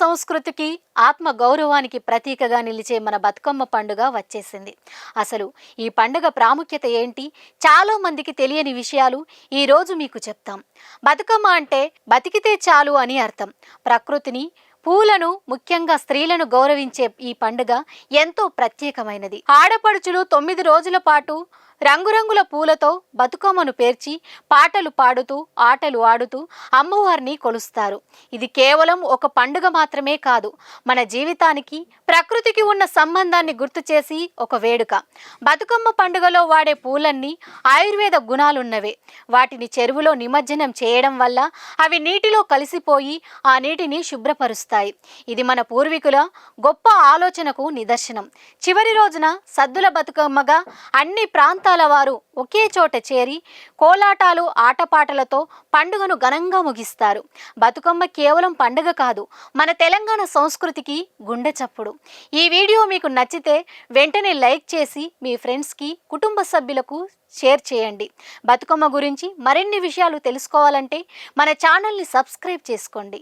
సంస్కృతికి ఆత్మ గౌరవానికి ప్రతీకగా నిలిచే మన బతుకమ్మ పండుగ వచ్చేసింది. అసలు ఈ పండుగ ప్రాముఖ్యత ఏంటి? చాలా మందికి తెలియని విషయాలు ఈరోజు మీకు చెప్తాం. బతుకమ్మ అంటే బతికితే చాలు అని అర్థం. ప్రకృతిని పూలను ముఖ్యంగా స్త్రీలను గౌరవించే ఈ పండుగ ఎంతో ప్రత్యేకమైనది. ఆడపడుచులు తొమ్మిది రోజుల పాటు రంగురంగుల పూలతో బతుకమ్మను పేర్చి పాటలు పాడుతూ ఆటలు ఆడుతూ అమ్మవారిని కొలుస్తారు. ఇది కేవలం ఒక పండుగ మాత్రమే కాదు మన జీవితానికి ప్రకృతికి ఉన్న సంబంధాన్ని గుర్తు చేసి ఒక వేడుక. బతుకమ్మ పండుగలో వాడే పూలన్నీ ఆయుర్వేద గుణాలున్నవే. వాటిని చెరువులో నిమజ్జనం చేయడం వల్ల అవి నీటిలో కలిసిపోయి ఆ నీటిని శుభ్రపరుస్తాయి. ఇది మన పూర్వీకుల గొప్ప ఆలోచనకు నిదర్శనం. చివరి రోజున సద్దుల బతుకమ్మగా అన్ని ప్రాంతాల వారు ఒకే చోట చేరి కోలాటాలు ఆటపాటలతో పండుగను ఘనంగా ముగిస్తారు. బతుకమ్మ కేవలం పండుగ కాదు మన తెలంగాణ సంస్కృతికి గుండె చప్పుడు. ఈ వీడియో మీకు నచ్చితే వెంటనే లైక్ చేసి మీ ఫ్రెండ్స్కి కుటుంబ సభ్యులకు షేర్ చేయండి. బతుకమ్మ గురించి మరిన్ని విషయాలు తెలుసుకోవాలంటే మన ఛానల్ని సబ్స్క్రైబ్ చేసుకోండి.